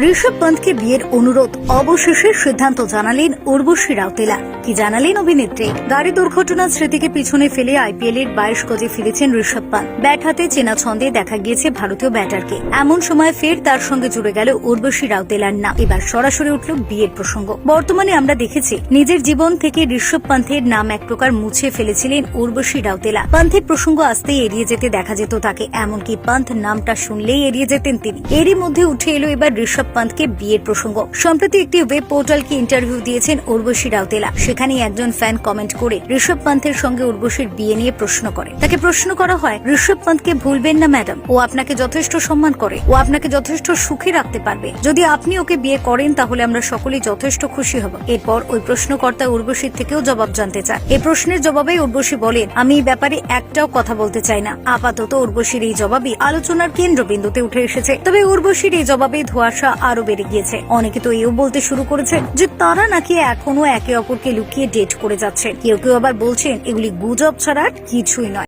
ঋষভ পন্থকে বিয়ের অনুরোধ অবশেষে সিদ্ধান্ত জানালেন উর্বশী রাউতেলা। কি জানালেন অভিনেত্রী? গাড়ি দুর্ঘটনার স্মৃতিকে পিছনে ফেলে আইপিএল এর বাইশ গজে ফিরেছেন ঋষভ পান্ত ব্যাট হাতে চেনা ছন্দে দেখা গিয়েছে ভারতীয় ব্যাটারকে। এমন সময় ফের তার সঙ্গে জুড়ে গেল উর্বশী রাউতেলার নাম। এবার সরাসরি উঠল বিয়ের প্রসঙ্গ। বর্তমানে আমরা দেখেছি, নিজের জীবন থেকে ঋষভ পান্থের নাম এক প্রকার মুছে ফেলেছিলেন উর্বশী রাউতেলা। পান্থের প্রসঙ্গ আসতেই এড়িয়ে যেতে দেখা যেত তাকে। এমনকি পান্থ নামটা শুনলেই এড়িয়ে যেতেন তিনি। এরই মধ্যে উঠে এলো এবার ঋষভ পান্থকে বিয়ের প্রসঙ্গ। সম্প্রতি একটি ওয়েব পোর্টালকে ইন্টারভিউ দিয়েছেন উর্বশী রাউতেলা। সেখানেই একজন ফ্যান কমেন্ট করে ঋষভ পান্থের সঙ্গে উর্বশীর বিয়ে নিয়ে প্রশ্ন করে। তাকে প্রশ্ন করা হয়, ঋষভ পান্থকে ভুলবেন না, ম্যাডাম। ও আপনাকে যথেষ্ট সম্মান করে। ও আপনাকে যথেষ্ট সুখী রাখতে পারবে। যদি আপনি ওকে বিয়ে করেন, তাহলে আমরা সকলেই যথেষ্ট খুশি হব এরপর ওই প্রশ্নকর্তা উর্বশীর থেকেও জবাব জানতে চায়। এই প্রশ্নের জবাবে উর্বশী বলেন, আমি এই ব্যাপারে একটাও কথা বলতে চাই না। আপাতত উর্বশীর এই জবাবই আলোচনার কেন্দ্রবিন্দুতে উঠে এসেছে তবে উর্বশীর এই জবাবে ধোঁয়াশা আরও বেড়ে গিয়েছে। অনেকে তো এও বলতে শুরু করেছে যে তারা নাকি এখনও একে অপরকে লুকিয়ে ডেট করে যাচ্ছেন কেউ কেউ আবার বলছেন, এগুলি গুজব ছাড়া কিছুই নয়।